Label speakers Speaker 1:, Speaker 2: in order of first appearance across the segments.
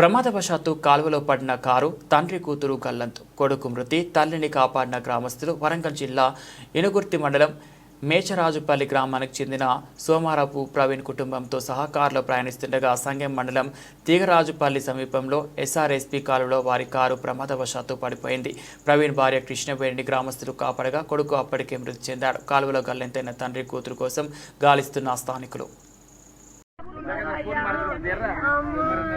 Speaker 1: ప్రమాదవశాత్తు కాలువలో పడిన కారు తండ్రి కూతురు గల్లంతు కొడుకు మృతి తల్లిని కాపాడిన గ్రామస్తులు వరంగల్ జిల్లా ఎనుగుర్తి మండలం మేచరాజుపల్లి గ్రామానికి చెందిన సోమారాపు ప్రవీణ్ కుటుంబంతో సహా కారులో ప్రయాణిస్తుండగా సంగెం మండలం తీగరాజుపల్లి సమీపంలో ఎస్ఆర్ఎస్పీ కాలువలో వారి కారు ప్రమాదవశాత్తు పడిపోయింది. ప్రవీణ్ భార్య కృష్ణవేణిని గ్రామస్తులు కాపాడగా కొడుకు అప్పటికే మృతి చెందాడు. కాలువలో గల్లెంతైన తండ్రి కూతురు కోసం గాలిస్తున్న స్థానికులు.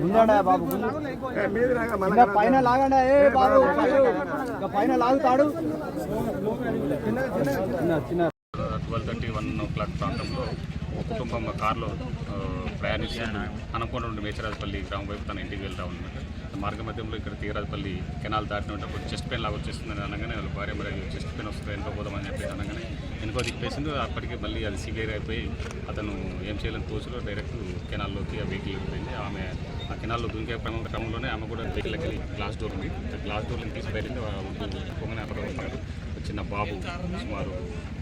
Speaker 2: ముందండి బాబు ఇంకా పైన లాగండి ఏ బాబు ఇంకా పైన లాగుతాడు. చిన్న
Speaker 3: twelve thirty one o'clock ప్రాంతంలో ఒక కుటుంబం కారులో ఆ, ప్రయాణిస్తుంది అనుకోండి నుండి మేచరాజపల్లి గ్రామం వైపు తన ఇంటికి వెళ్తా ఉన్నమాట మార్గ మధ్యంలో ఇక్కడ తీరాజపల్లి కెనాల్ దాటినప్పుడు చెస్ట్ పెయిన్ లాగా వచ్చేస్తుందని అనగానే వాళ్ళ భార్య మరి చెస్ట్ పెయిన్ వస్తుంది ఎంతో పోదామని చెప్పేసి అనగానే వెనుకో దిప్పేసింది అప్పటికే మళ్ళీ అది సివియర్ అయిపోయి అతను ఏం చేయాలని తోచులో డైరెక్ట్ కెనాల్లోకి ఆ వెహికల్ వెళ్ళిపోయింది. ఆమె ఆ కెనాల్లో దుంకే క్రమంలోనే ఆమె కూడా వెహికల్కి వెళ్ళి గ్లాస్ డోర్ ఉంది. గ్లాస్ డోర్ తీసి బయటింది పొంగనే అక్కడ ఉన్నాడు. ఒక చిన్న బాబు సుమారు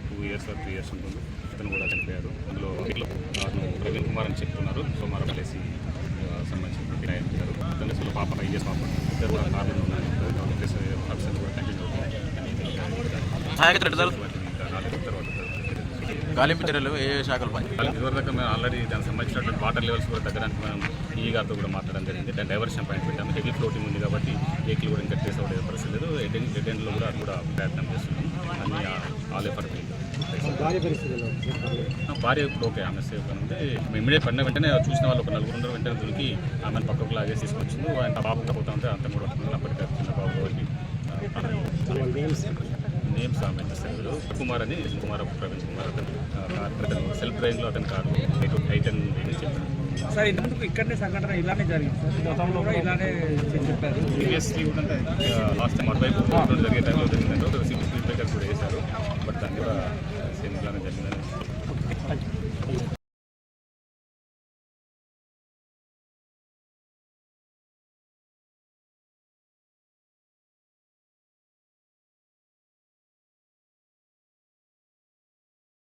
Speaker 3: టూ ఇయర్స్ త్రీ ఇయర్స్ ఉంటుంది. అతను కూడా చనిపోయారు అందులో అతను ప్రవీణ్ కుమార్ అని చెప్తున్నారు. సోమారం కలిసి సంబంధించిన గారు అతను అసలు పాప ఫైవ్ ఇయర్స్ పాప. ఇద్దరు కూడా కార్లు ఉన్నారు. కూడా కంటిన్యూ
Speaker 4: గాలింపు చర్యలు ఏ ఏ శాఖలు పని
Speaker 3: ఇదివరకు మేము ఆల్రెడీ దానికి సంబంధించినటువంటి వాటర్ లెవెల్స్ కూడా తగ్గడానికి మనం ఈ గారితో కూడా మాట్లాడడం జరిగింది. దాని డైవర్షన్ పాయింట్ పెట్టాము. హెవీ ఫ్లోటింగ్ ఉంది కాబట్టి వెహికల్ కూడా ఇంకా ట్రేస్ అవ్వలేదు పరిస్థితి లేదు. డెడ్ ఎండ్లో కూడా అది కూడా ప్రయత్నం చేస్తున్నాం. అన్ని ఆల్ ఎఫర్ భార్య ఇప్పుడు ఓకే ఆమె సేఫ్ ఉంది. ఇమ్మీడియట్ పడిన వెంటనే చూసిన వాళ్ళు ఒక నలుగురు ఉన్నారు. వెంటనే దొరికి ఆమెను పక్కకు లాగేసి తీసుకొచ్చింది. ఆయన బాబు పోతా ఉంటే అంత కూడా అప్పటికే చిన్న బాబు నేమ్స్ ఆమె అసలు కుమార్ అని కుమార్ ప్రవీణ్ కుమార్ అతను అతను సెల్ఫ్ డ్రైవింగ్లో అతను కారు ఎయిట్ ఎయిట్ అని చెప్పాను.
Speaker 5: సార్ ఇంతకుముందు ఇక్కడనే సంఘటన ఇలానే జరిగింది సార్. గతంలో కూడా ఇలానే చెప్పారు.
Speaker 3: ప్రీవియస్లీ కూడా లాస్ట్ టైం అటువైపు జరిగే టైంలో జరిగిందంటే ఒక సిక్స్ బ్రేకర్స్ కూడా వేశారు.